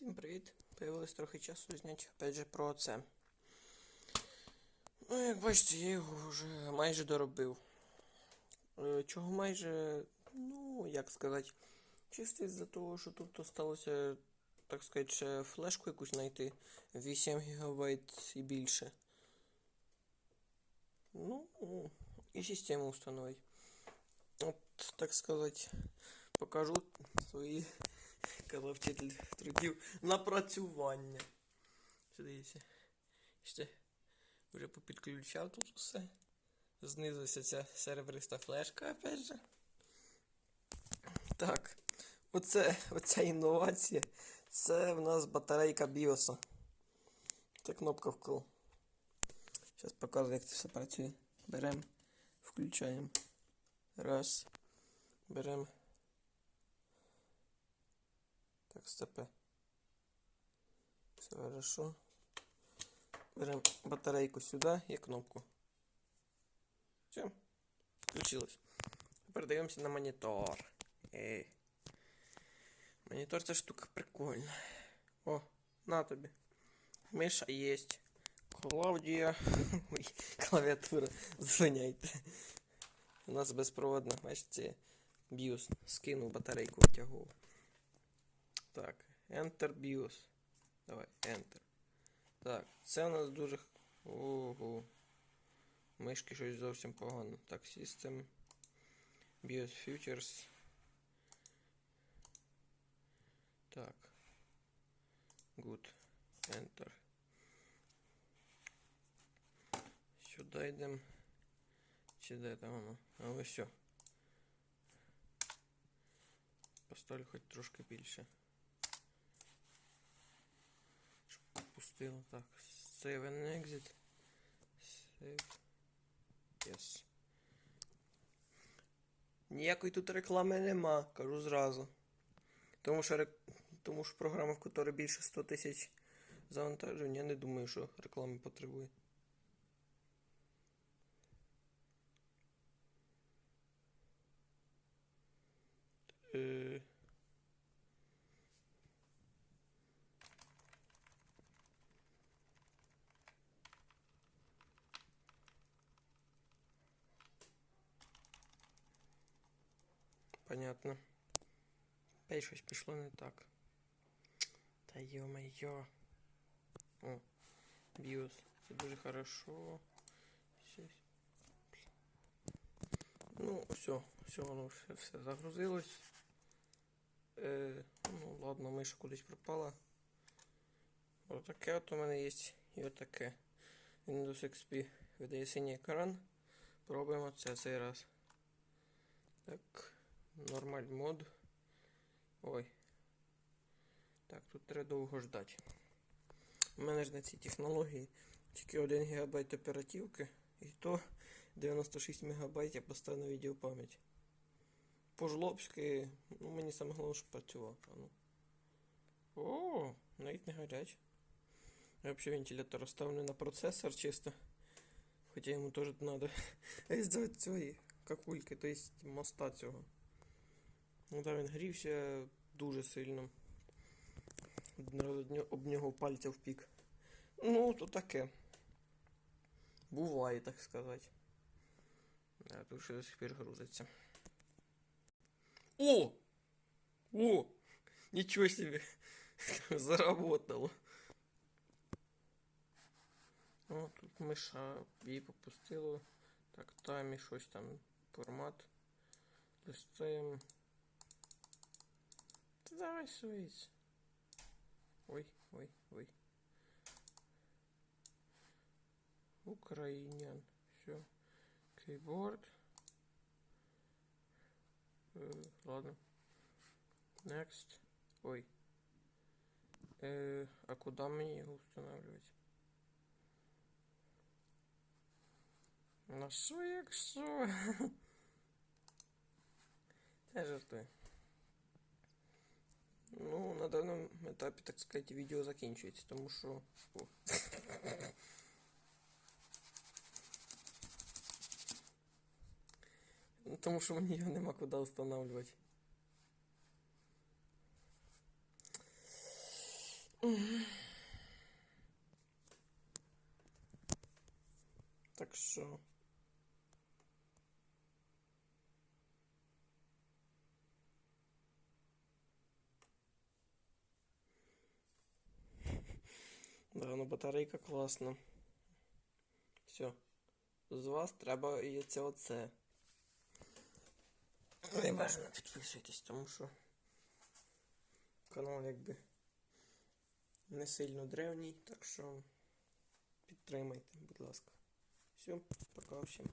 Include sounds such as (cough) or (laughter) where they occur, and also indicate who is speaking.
Speaker 1: Всім привіт! Появилось трохи часу зняти опять же про це. Ну, як бачите, я його вже майже доробив. Е, Чого майже, ну, як сказати, чисто із-за того, що тут осталося, так сказати, ще флешку якусь знайти 8 ГБ і більше. Ну, і систему встановити. От, так сказати, покажу свої (laughs) казав вчитель трудів напрацювання. Що дивіться. Ще вже попідключав тут усе. Знизу ось ця сервериста флешка, опять же. Так. Оце, оця інновація. Це в нас батарейка біоса. Це кнопка вкл. Зараз покажу, як це все працює. Беремо, включаємо. Раз. Беремо. Стопе. Все хорошо. Берем батарейку сюда и кнопку. Все. Включилось. Дивимося на монітор. Ей. Монітор це штука прикольна. О, на тобі. Миша есть. Клавдія. (laughs) Ой, клавіатура. Звиняйте. У нас безпроводна. Бачите, BIOS скинув батарейку витягував. Так, Enter BIOS. Давай, Enter. Так, це у нас дуже. Ого. Мишки щось зовсім погано. Так, System. BIOS Futures. Так. Good. Enter. Сюди йдемо. Чи де там воно? А ось все. Поставлю хоч трошки більше. Щоб. Так. Save and exit. Save. Yes. Ніякої тут реклами нема, кажу зразу. Тому що, рек... Тому що програма, в якій більше 100 тисяч завантажень, я не думаю, що реклами потребує. Е... Понятно. Опять щось пішло не так. Та йо-моє. О, BIOS. Це дуже хорошо. Ну, все, все, воно все, все загрузилось. Е, ну, ладно, миша кудись пропала. Отаке от у мене є і отаке. Windows XP видає синій екран. Пробуємо це цей раз. Нормаль мод. Ой. Так, тут треба довго ждати. У мене ж на цій технології тільки 1 ГБ оперативки, і то 96 МБ я поставив на відеопам'ять. По-жлобськи, ну мені саме головне, щоб працював. Ну. О, навіть не гаряче. Я взагалі вентилятор оставлю на процесор чисто. Хоча йому теж треба з (laughs) цієї какульки, то есть моста цього. Ну так він грівся дуже сильно. Об нього пальця впік. Ну, то таке. Буває, так сказати. А тут ще до сих пір грузиться. О! О! Ничего себе! (laughs) Заработало. О, тут миша її попустило. Так, таймі щось там формат. Листаємо. Та давай свіць. Ой, ой, ой. Українян. Все. Кейборд. Э, ладно. Next. Ой. Э, а куда мне его устанавливать? На що якщо? (laughs) Та жартую. Ну, на даному етапі, так сказати, відео закінчується, тому що. О. Ну, Тому що мені його нема куди встановлювати. Так що. Да, ну батарейка класна. Все. З вас треба і це оце. Не бажано підписуйтесь, тому що канал якби не сильно древній, так що підтримайте, будь ласка. Все, пока всім.